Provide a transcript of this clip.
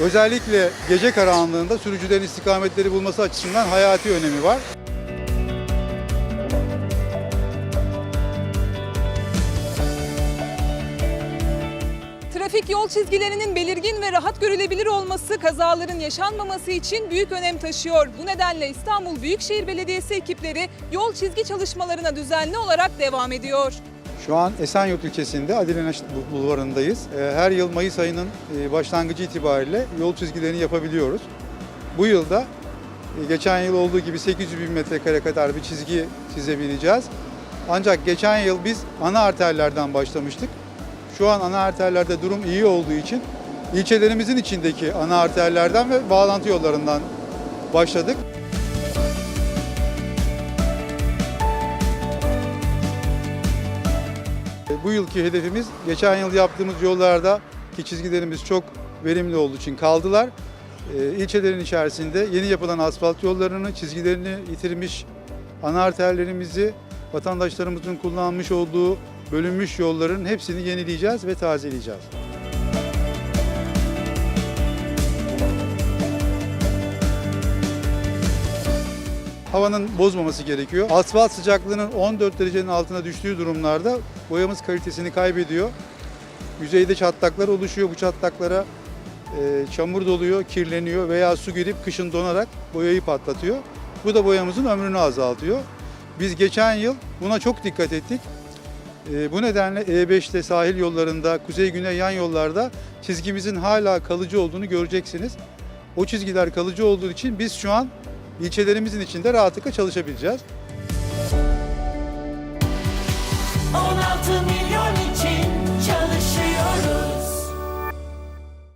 Özellikle gece karanlığında sürücülerin istikametleri bulması açısından hayati önemi var. Trafik yol çizgilerinin belirgin ve rahat görülebilir olması kazaların yaşanmaması için büyük önem taşıyor. Bu nedenle İstanbul Büyükşehir Belediyesi ekipleri yol çizgi çalışmalarına düzenli olarak devam ediyor. Şu an Esenyurt ilçesinde Adile Naş Bulvarı'ndayız. Ee, Her yıl Mayıs ayının e, başlangıcı itibariyle yol çizgilerini yapabiliyoruz. Bu yılda e, geçen yıl olduğu gibi 800 bin metrekare kadar bir çizgi çizebileceğiz. Ancak geçen yıl biz ana arterlerden başlamıştık. Şu an ana arterlerde durum iyi olduğu için ilçelerimizin içindeki ana arterlerden ve bağlantı yollarından başladık. Bu yılki hedefimiz geçen yıl yaptığımız yollarda ki çizgilerimiz çok verimli olduğu için kaldılar. E, İlçelerin içerisinde yeni yapılan asfalt yollarını, çizgilerini yitirmiş ana arterlerimizi, vatandaşlarımızın kullanmış olduğu bölünmüş yolların hepsini yenileyeceğiz ve tazeleyeceğiz. Havanın bozmaması gerekiyor. Asfalt sıcaklığının 14 derecenin altına düştüğü durumlarda boyamız kalitesini kaybediyor. Yüzeyde çatlaklar oluşuyor. Bu çatlaklara e, çamur doluyor, kirleniyor veya su girip kışın donarak boyayı patlatıyor. Bu da boyamızın ömrünü azaltıyor. Biz geçen yıl buna çok dikkat ettik. E, bu nedenle E5'te sahil yollarında, kuzey-güney yan yollarda çizgimizin hala kalıcı olduğunu göreceksiniz. O çizgiler kalıcı olduğu için biz şu an ilçelerimizin içinde rahatlıkla çalışabileceğiz. 16 milyon